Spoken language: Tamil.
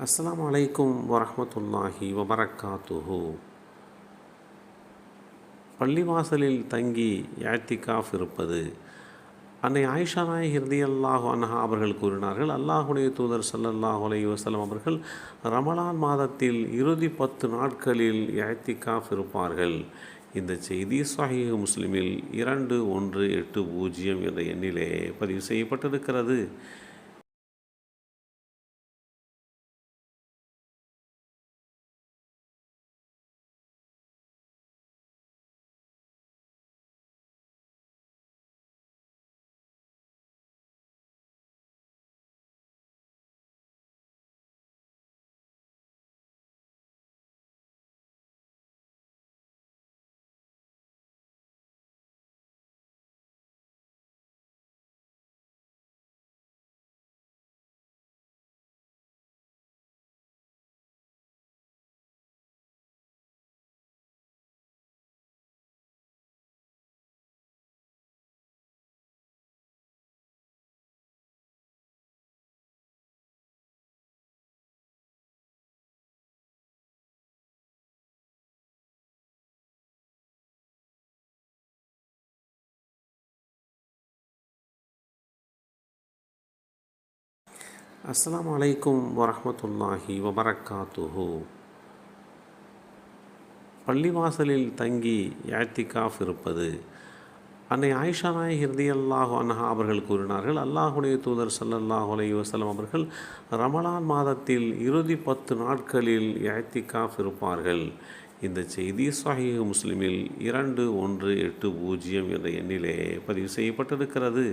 அஸ்லாம் அலைக்கும் வரமத்துல்லாஹி வபரக்காத்துஹு. பள்ளிவாசலில் தங்கி யாத்திகாஃப் இருப்பது. அன்னை ஆயிஷா நாயகி ரதியல்லாஹு அன்ஹா அவர்கள் கூறினார்கள் அல்லாஹுடைய தூதர் ஸல்லல்லாஹு அலைஹி வசலம் அவர்கள் ரமலான் மாதத்தில் இறுதி பத்து நாட்களில் யாத்திகாஃப் இருப்பார்கள். இந்த செய்தி சாஹிஹ் முஸ்லிமில் இரண்டு ஒன்று எட்டு பூஜ்ஜியம் என்ற எண்ணிலே பதிவு செய்யப்பட்டிருக்கிறது. அஸ்லாம் அலைக்கும் வரமத்துல்லாஹி வபரக்காத்துஹு. பள்ளிவாசலில் தங்கி யாத்திகாஃப் இருப்பது அன்னை ஆயிஷா நாயக் ஹிருதி அல்லாஹு அன்ஹா அவர்கள் கூறினார்கள் அல்லாஹுடைய தூதர் ஸல்லல்லாஹு அலைஹி வசலம் அவர்கள் ரமலான் மாதத்தில் இறுதி பத்து நாட்களில் யாத்திகாஃப் இருப்பார்கள். இந்த செய்தி சஹீஹ் முஸ்லிமில் இரண்டு ஒன்று எட்டு பூஜ்ஜியம் என்ற எண்ணிலே பதிவு செய்யப்பட்டிருக்கிறது.